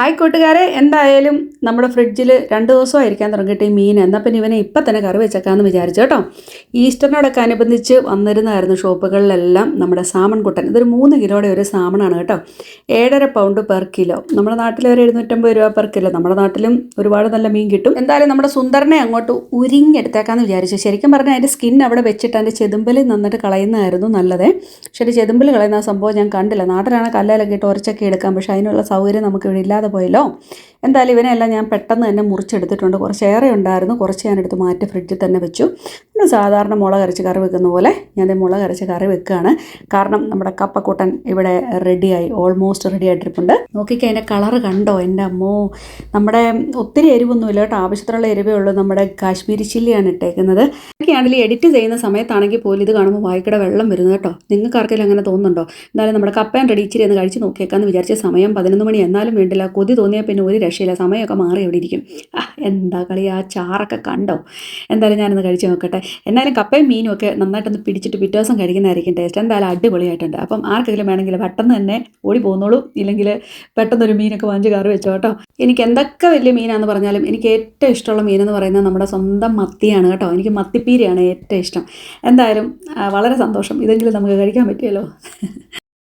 Hi കൂട്ടുകാരെ എന്തായാലും നമ്മുടെ ഫ്രിഡ്ജിൽ രണ്ട് ദിവസമായിരിക്കാൻ തുടങ്ങിയിട്ട് ഈ മീൻ. എന്നാൽ പിന്നെ ഇവനെ ഇപ്പം തന്നെ കറി വെച്ചേക്കാമെന്ന് വിചാരിച്ചു കേട്ടോ. ഈസ്റ്ററിനോടൊക്കെ അനുബന്ധിച്ച് വന്നിരുന്നായിരുന്നു ഷോപ്പുകളിലെല്ലാം നമ്മുടെ സാമൺ കുട്ടൻ. ഇതൊരു മൂന്ന് കിലോയുടെ ഒരു സാമണാണ് കേട്ടോ. ഏഴര പൗണ്ട് പെർ കിലോ നമ്മുടെ നാട്ടിൽ ഒരു എഴുന്നൂറ്റമ്പത് രൂപ പെർ കിലോ നമ്മുടെ നാട്ടിലും ഒരുപാട് നല്ല മീൻ കിട്ടും. എന്തായാലും നമ്മുടെ സുന്ദരനെ അങ്ങോട്ട് ഉരിഞ്ഞെടുത്തേക്കാന്ന് വിചാരിച്ചു. ശരിക്കും പറഞ്ഞാൽ അതിന്റെ സ്കിൻ അവിടെ വെച്ചിട്ട് അതിന്റെ ചെതുമ്പൽ നന്നിട്ട് കളയുന്നതായിരുന്നു നല്ലത്. പക്ഷേ ചെതുമ്പൽ കളയുന്ന സംഭവം ഞാൻ കണ്ടില്ല. നാട്ടിലാണ് കല്ലിലൊക്കെ ഇട്ട് ഉരച്ചൊക്കെ എടുക്കാം. പക്ഷേ അതിനുള്ള സൗകര്യം നമുക്ക് ഇവിടെ ഇല്ലാതെ പോയല്ലോ. എന്തായാലും ഇവനെല്ലാം ഞാൻ പെട്ടെന്ന് തന്നെ മുറിച്ചെടുത്തിട്ടുണ്ട്. കുറച്ച് ഏറെ ഉണ്ടായിരുന്നു. കുറച്ച് ഞാനെടുത്ത് മാറ്റി ഫ്രിഡ്ജിൽ തന്നെ വെച്ചു. നമ്മൾ സാധാരണ മുളക് അരച്ച് കറി വെക്കുന്ന പോലെ ഞാൻ മുളക് അരച്ച് കറി വെക്കുകയാണ്. കാരണം നമ്മുടെ കപ്പക്കൂട്ടൻ ഇവിടെ റെഡിയായി ഓൾമോസ്റ്റ് റെഡി ആയിട്ടിരിപ്പുണ്ട്. നോക്കിക്കോ അതിന്റെ കളറ് കണ്ടോ? എന്റെ അമ്മോ. നമ്മുടെ ഒത്തിരി എരിവൊന്നുമില്ല കേട്ടോ. ആവശ്യത്തിനുള്ള എരിവേ ഉള്ളൂ. നമ്മുടെ കാശ്മീരി ചില്ലിയാണ് ഇട്ടേക്കുന്നത്. ഇതൊക്കെയാണെങ്കിൽ എഡിറ്റ് ചെയ്യുന്ന സമയത്താണെങ്കിൽ പോലും ഇത് കാണുമ്പോൾ വായിക്കട വെള്ളം വരുന്നു കേട്ടോ. നിങ്ങൾക്ക് ആർക്കെങ്കിലും അങ്ങനെ തോന്നുന്നുണ്ടോ? എന്നാലും നമ്മുടെ കപ്പയും റെഡി ഇച്ചിരി ഒന്ന് കഴിച്ച് നോക്കിയേക്കാന്ന് വിചാരിച്ച സമയം പതിനൊന്ന് മണി എന്നാലും വേണ്ടില്ല. കൊതി തോന്നിയാൽ പിന്നെ ഒരു രക്ഷയില്ല. സമയമൊക്കെ മാറി എവിടെ ഇരിക്കും. എന്താ കളി? ആ ചാറൊക്കെ കണ്ടോ? എന്തായാലും ഞാനൊന്ന് കഴിച്ച് നോക്കട്ടെ. എന്തായാലും കപ്പയും മീനും ഒക്കെ നന്നായിട്ടൊന്ന് പിടിച്ചിട്ട് പിറ്റേ ദിവസം കഴിക്കുന്നതായിരിക്കും ടേസ്റ്റ് എന്തായാലും അടിപൊളിയായിട്ടുണ്ട്. അപ്പം ആർക്കെങ്കിലും വേണമെങ്കിൽ പെട്ടെന്ന് തന്നെ ഓടി പോകുന്നോളൂ ഇല്ലെങ്കിൽ പെട്ടെന്നൊരു മീനൊക്കെ വാങ്ങിച്ച് കറി വെച്ചോ കേട്ടോ. എനിക്ക് എന്തൊക്കെ വലിയ മീനാന്ന് പറഞ്ഞാലും എനിക്ക് ഏറ്റവും ഇഷ്ടമുള്ള മീനെന്ന് പറയുന്നത് നമ്മുടെ സ്വന്തം മത്തിയാണ് കേട്ടോ. എനിക്ക് മത്തിപ്പീരയാണ് ഏറ്റവും ഇഷ്ടം. എന്തായാലും വളരെ സന്തോഷം. ഇതെങ്കിലും നമുക്ക് കഴിക്കാൻ പറ്റിയല്ലോ